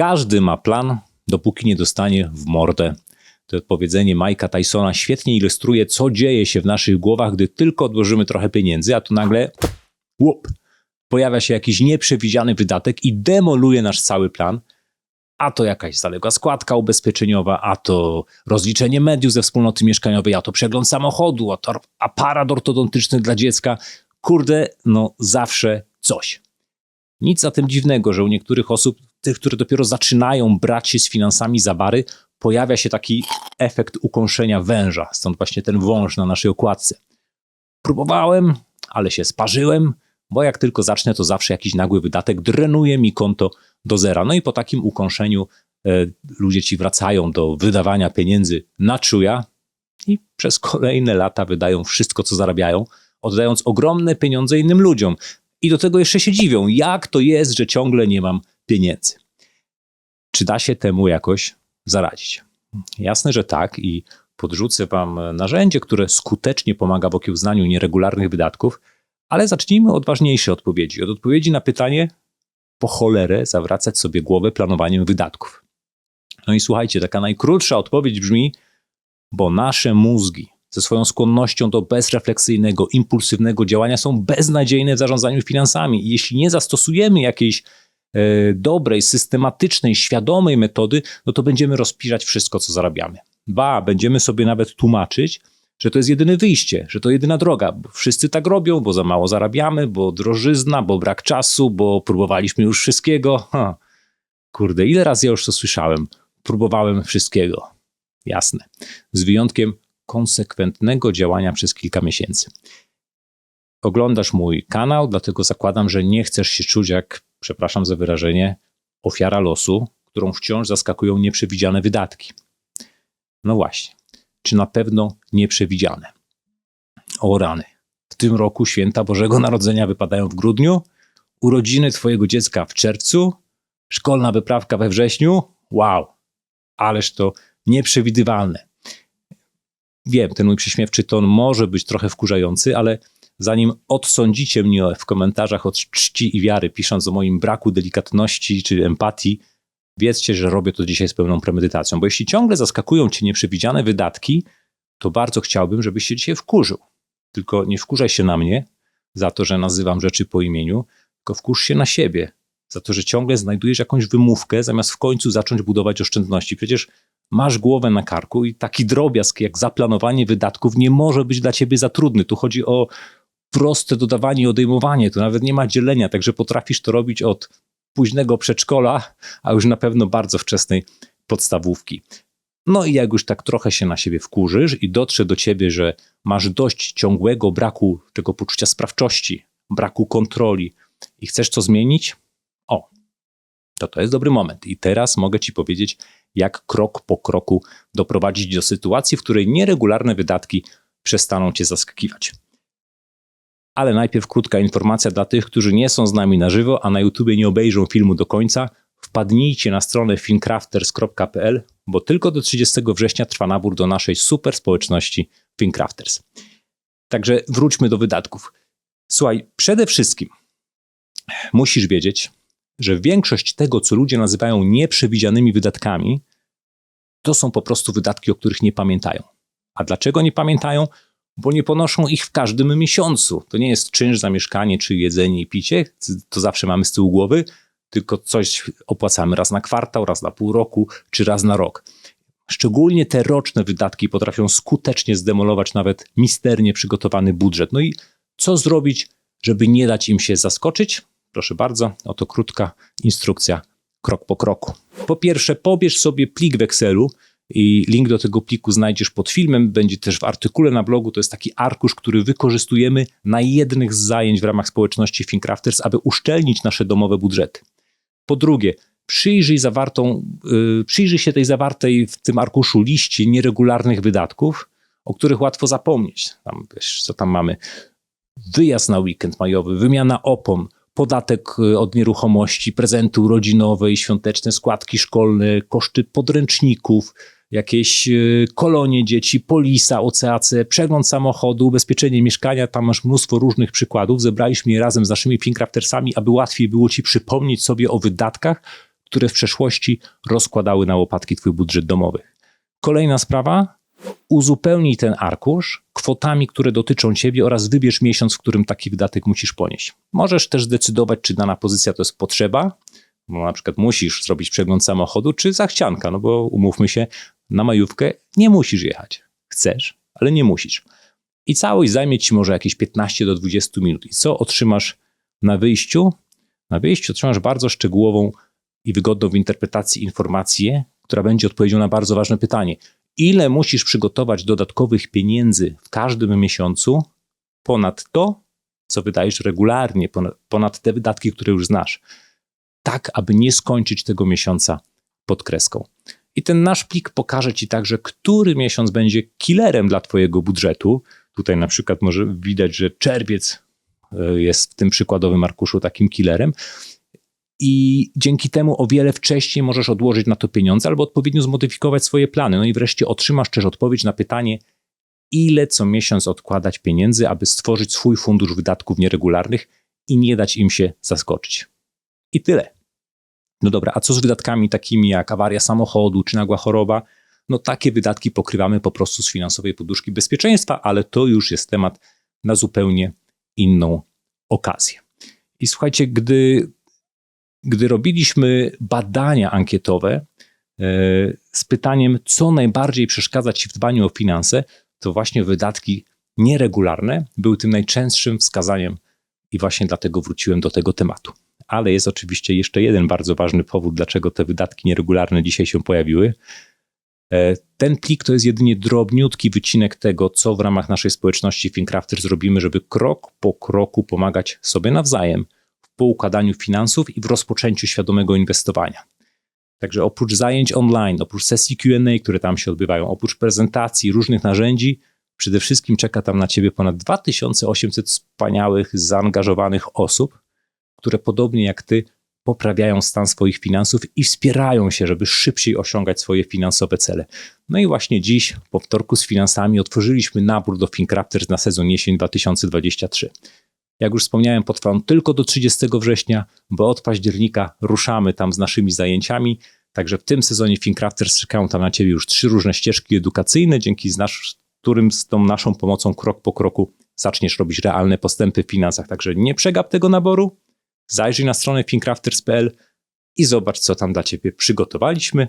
Każdy ma plan, dopóki nie dostanie w mordę. To powiedzenie Mike'a Tysona świetnie ilustruje, co dzieje się w naszych głowach, gdy tylko odłożymy trochę pieniędzy, a tu nagle łup, pojawia się jakiś nieprzewidziany wydatek i demoluje nasz cały plan. A to jakaś zaległa składka ubezpieczeniowa, a to rozliczenie mediów ze wspólnoty mieszkaniowej, a to przegląd samochodu, a to aparat ortodontyczny dla dziecka. Kurde, no zawsze coś. Nic za tym dziwnego, że u niektórych osób, tych, które dopiero zaczynają brać się z finansami za bary, pojawia się taki efekt ukąszenia węża, stąd właśnie ten wąż na naszej okładce. Próbowałem, ale się sparzyłem, bo jak tylko zacznę, to zawsze jakiś nagły wydatek drenuje mi konto do zera. No i po takim ukąszeniu e, ludzie ci wracają do wydawania pieniędzy na czuja i przez kolejne lata wydają wszystko, co zarabiają, oddając ogromne pieniądze innym ludziom. I do tego jeszcze się dziwią, jak to jest, że ciągle nie mam pieniędzy. Czy da się temu jakoś zaradzić? Jasne, że tak i podrzucę Wam narzędzie, które skutecznie pomaga w okiełznaniu nieregularnych wydatków, ale zacznijmy od ważniejszej odpowiedzi. Od odpowiedzi na pytanie, po cholerę zawracać sobie głowę planowaniem wydatków. No i słuchajcie, taka najkrótsza odpowiedź brzmi, bo nasze mózgi ze swoją skłonnością do bezrefleksyjnego, impulsywnego działania są beznadziejne w zarządzaniu finansami. I jeśli nie zastosujemy jakiejś dobrej, systematycznej, świadomej metody, no to będziemy rozpirzać wszystko, co zarabiamy. Ba, będziemy sobie nawet tłumaczyć, że to jest jedyne wyjście, że to jedyna droga. Wszyscy tak robią, bo za mało zarabiamy, bo drożyzna, bo brak czasu, bo próbowaliśmy już wszystkiego. Ha. Kurde, ile razy ja już to słyszałem? Próbowałem wszystkiego. Jasne. Z wyjątkiem konsekwentnego działania przez kilka miesięcy. Oglądasz mój kanał, dlatego zakładam, że nie chcesz się czuć jak, przepraszam za wyrażenie, ofiara losu, którą wciąż zaskakują nieprzewidziane wydatki. No właśnie, czy na pewno nieprzewidziane? O rany. W tym roku święta Bożego Narodzenia wypadają w grudniu, urodziny Twojego dziecka w czerwcu, szkolna wyprawka we wrześniu. Wow, ależ to nieprzewidywalne. Wiem, ten mój prześmiewczy ton może być trochę wkurzający, ale zanim odsądzicie mnie w komentarzach od czci i wiary, pisząc o moim braku delikatności czy empatii, wiedzcie, że robię to dzisiaj z pełną premedytacją. Bo jeśli ciągle zaskakują cię nieprzewidziane wydatki, to bardzo chciałbym, żebyś się dzisiaj wkurzył. Tylko nie wkurzaj się na mnie za to, że nazywam rzeczy po imieniu, tylko wkurz się na siebie za to, że ciągle znajdujesz jakąś wymówkę, zamiast w końcu zacząć budować oszczędności. Przecież masz głowę na karku i taki drobiazg jak zaplanowanie wydatków nie może być dla ciebie za trudny. Tu chodzi o proste dodawanie i odejmowanie, tu nawet nie ma dzielenia, także potrafisz to robić od późnego przedszkola, a już na pewno bardzo wczesnej podstawówki. No i jak już tak trochę się na siebie wkurzysz i dotrze do ciebie, że masz dość ciągłego braku tego poczucia sprawczości, braku kontroli i chcesz to zmienić, o, to to jest dobry moment. I teraz mogę ci powiedzieć, jak krok po kroku doprowadzić do sytuacji, w której nieregularne wydatki przestaną cię zaskakiwać. Ale najpierw krótka informacja dla tych, którzy nie są z nami na żywo, a na YouTubie nie obejrzą filmu do końca. Wpadnijcie na stronę fincrafters.pl, bo tylko do 30 września trwa nabór do naszej super społeczności Fincrafters. Także wróćmy do wydatków. Słuchaj, przede wszystkim musisz wiedzieć, że większość tego, co ludzie nazywają nieprzewidzianymi wydatkami, to są po prostu wydatki, o których nie pamiętają. A dlaczego nie pamiętają? Bo nie ponoszą ich w każdym miesiącu. To nie jest czynsz za mieszkanie, czy jedzenie i picie, to zawsze mamy z tyłu głowy, tylko coś opłacamy raz na kwartał, raz na pół roku, czy raz na rok. Szczególnie te roczne wydatki potrafią skutecznie zdemolować nawet misternie przygotowany budżet. No i co zrobić, żeby nie dać im się zaskoczyć? Proszę bardzo, oto krótka instrukcja krok po kroku. Po pierwsze, pobierz sobie plik w Excelu i link do tego pliku znajdziesz pod filmem, będzie też w artykule na blogu. To jest taki arkusz, który wykorzystujemy na jednych z zajęć w ramach społeczności Fincrafters, aby uszczelnić nasze domowe budżety. Po drugie, przyjrzyj, zawartą, yy, przyjrzyj się tej zawartej w tym arkuszu liście nieregularnych wydatków, o których łatwo zapomnieć. Tam, wiesz, co tam mamy? Wyjazd na weekend majowy, wymiana opon, podatek y, od nieruchomości, prezenty urodzinowe i świąteczne, składki szkolne, koszty podręczników, jakieś y, kolonie dzieci, polisa, OCAC, przegląd samochodu, ubezpieczenie mieszkania, tam masz mnóstwo różnych przykładów. Zebraliśmy je razem z naszymi Fincraftersami, aby łatwiej było ci przypomnieć sobie o wydatkach, które w przeszłości rozkładały na łopatki twój budżet domowy. Kolejna sprawa, uzupełnij ten arkusz kwotami, które dotyczą ciebie oraz wybierz miesiąc, w którym taki wydatek musisz ponieść. Możesz też zdecydować, czy dana pozycja to jest potrzeba, bo na przykład musisz zrobić przegląd samochodu, czy zachcianka, no bo umówmy się, na majówkę nie musisz jechać. Chcesz, ale nie musisz. I całość zajmie ci może jakieś 15 do 20 minut. I co otrzymasz na wyjściu? Na wyjściu otrzymasz bardzo szczegółową i wygodną w interpretacji informację, która będzie odpowiedzią na bardzo ważne pytanie. Ile musisz przygotować dodatkowych pieniędzy w każdym miesiącu ponad to, co wydajesz regularnie, ponad, ponad te wydatki, które już znasz, tak aby nie skończyć tego miesiąca pod kreską. I ten nasz plik pokaże Ci także, który miesiąc będzie killerem dla Twojego budżetu. Tutaj na przykład może widać, że czerwiec e, jest w tym przykładowym arkuszu takim killerem. I dzięki temu o wiele wcześniej możesz odłożyć na to pieniądze albo odpowiednio zmodyfikować swoje plany. No i wreszcie otrzymasz też odpowiedź na pytanie, ile co miesiąc odkładać pieniędzy, aby stworzyć swój fundusz wydatków nieregularnych i nie dać im się zaskoczyć. I tyle. No dobra, a co z wydatkami takimi jak awaria samochodu czy nagła choroba? No takie wydatki pokrywamy po prostu z finansowej poduszki bezpieczeństwa, ale to już jest temat na zupełnie inną okazję. I słuchajcie, gdy, gdy robiliśmy badania ankietowe e, z pytaniem, co najbardziej przeszkadza Ci w dbaniu o finanse, to właśnie wydatki nieregularne były tym najczęstszym wskazaniem i właśnie dlatego wróciłem do tego tematu ale jest oczywiście jeszcze jeden bardzo ważny powód, dlaczego te wydatki nieregularne dzisiaj się pojawiły. E, ten plik to jest jedynie drobniutki wycinek tego, co w ramach naszej społeczności Fincrafter zrobimy, żeby krok po kroku pomagać sobie nawzajem poukładaniu finansów i w rozpoczęciu świadomego inwestowania. Także oprócz zajęć online, oprócz sesji QA, które tam się odbywają, oprócz prezentacji, różnych narzędzi, przede wszystkim czeka tam na Ciebie ponad 2800 wspaniałych, zaangażowanych osób, które podobnie jak ty poprawiają stan swoich finansów i wspierają się, żeby szybciej osiągać swoje finansowe cele. No i właśnie dziś, po wtorku z finansami, otworzyliśmy nabór do FinCrafters na sezon jesień 2023. Jak już wspomniałem, potrwa on tylko do 30 września, bo od października ruszamy tam z naszymi zajęciami. Także w tym sezonie FinCrafters czekają tam na Ciebie już trzy różne ścieżki edukacyjne, dzięki z nasz, którym z tą naszą pomocą krok po kroku zaczniesz robić realne postępy w finansach. Także nie przegap tego naboru, Zajrzyj na stronę fincrafters.pl i zobacz, co tam dla Ciebie przygotowaliśmy.